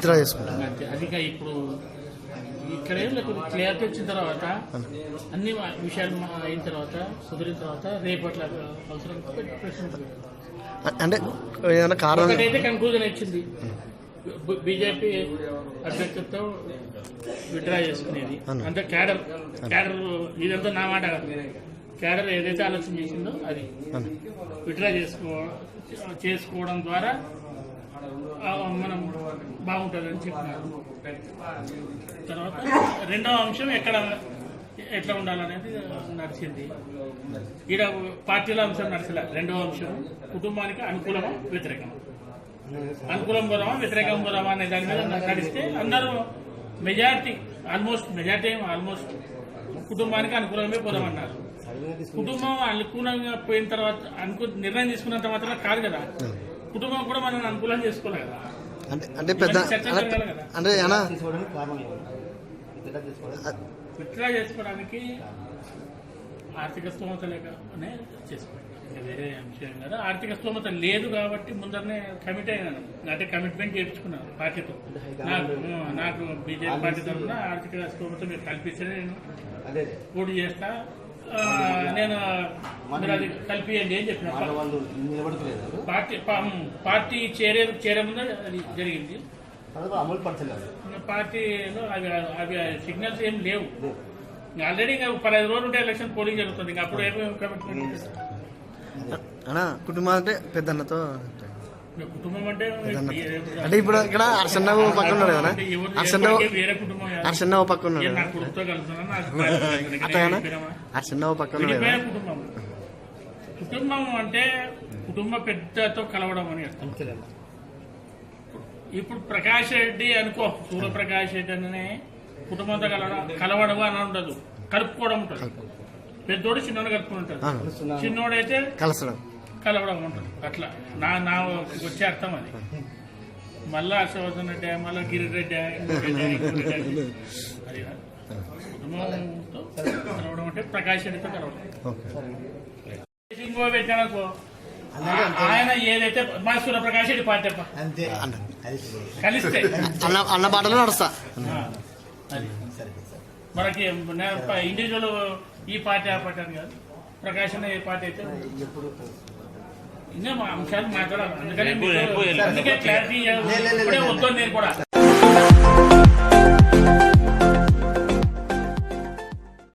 Withdraw చేసుకుంటారు అదిగా ఇప్పుడు ఇక్కడ క్లియర్టీ వచ్చిన తర్వాత అన్ని విషయాలు అయిన తర్వాత కుదిరిన తర్వాత రేపట్ల అవసరం. అంటే ఏదైనా కారణం కన్క్లూజన్ ఇచ్చింది బీజేపీ అభ్యర్థితో విత్డ్రా చేసుకునేది. అంతే క్యాడర్ క్యాడర్ ఇదంతా నా మాట క్యాడర్ ఏదైతే ఆలోచన చేసిందో అది. విత్డ్రా చేసుకో చేసుకోవడం ద్వారా మనం బాగుంటుందని చెప్పినారు తర్వాత రెండవ అంశం ఎక్కడ ఎట్లా ఉండాలనేది నడిచింది. ఈడ పార్టీల అంశం నడిచలే. రెండవ అంశం కుటుంబానికి అనుకూలమా వ్యతిరేకమా? అనుకూలం పోదామా వ్యతిరేకం పోదామా అనే దాని మీద నడిస్తే అందరూ మెజార్టీ ఆల్మోస్ట్ మెజార్టీ ఆల్మోస్ట్ కుటుంబానికి అనుకూలమే పోదామన్నారు. కుటుంబం అనుకూలంగా పోయిన తర్వాత అనుకు నిర్ణయం తీసుకున్నంత మాత్రం కాదు కదా. కుటుంబం కూడా మనం అనుకూలం చేసుకోవాలి కదా. అంటే అంటే పెద్ద అంటే-? విత్డ్రా చేసుకోవడానికి ఆర్థిక స్తోమత లేకనే చేసుకోవాలి. వేరే విషయం కదా. ఆర్థిక స్తోమత లేదు కాబట్టి ముందరనే కమిట్ అయినాను. అంటే కమిట్మెంట్ చేయించుకున్నాను పార్టీతో. నాకు నాకు బీజేపీ పార్టీ తరఫున ఆర్థిక స్తోమత మీరు కల్పిస్తే నేను. అదే. పోటీ చేస్తా. నేను కల్పియండి అని చెప్పిన. పార్టీ పార్టీ చేరే చేరే ముందు అది జరిగింది. అమలు పరచలేదు. పార్టీలో అవి అవి సిగ్నల్స్ ఏం లేవు. ఆల్రెడీ ఇంకా పదహైదు రోజులు ఉంటే ఎలక్షన్ పోలింగ్ జరుగుతుంది. ఇంకా అప్పుడు ఏమేమి కమిట్మెంట్ అనా కుటుంబం అంటే పెద్దన్నతో అంటే అంటే ఇప్పుడు ఇక్కడ హర్షన్నవు పక్కన ఉన్నాడు కదా? కాదు. హర్షన్నవు పక్కన ఉన్నాడు ఏ నా కదా కొడుకుతో కలుస్తున్నా నాకు అట్లాగనా విడిపోయినామా? హర్షన్నవు పక్కన ఉన్నాడు కదా? కుటుంబం. అంటే కుటుంబ పెద్దతో కలవడం అని అర్థం. ఇప్పుడు ప్రకాష్ రెడ్డి అనుకో సూర్యప్రకాష్ రెడ్డి అనే కుటుంబంతో కలవడం కలవడం అని ఉండదు. కలుపుకోవడం ఉంటుంది. పెద్దోడు చిన్నోడు ఆ, చిన్నోడైతే కలసడం కలవడం ఉంటుంది. అట్లా. నా నా వచ్చే అర్థం అది. మళ్ళా హర్షవర్ధన్ రెడ్డి మళ్ళా గిరిరెడ్డి. అది. కుటుంబంతో కలవడం అంటే ప్రకాష్ రెడ్డితో కలవడం. ఇంకో ఆయన ఏదైతే మా సూర్యప్రకాష్ రెడ్డి పార్టీ. అంతే కలిస్తే. అన్న బాటలో నడుస్తా. మనకి ఇండివిజువల్ ఈ పార్టీ ఆ పార్టీ అని కాదు. ప్రకాష్ అనే ఏ పార్టీ అయితే ఇంకా అంశాలు మాట్లాడాలి. అందుకని అందుకే క్లారిటీ ఇప్పుడే. వద్దు నేను కూడా.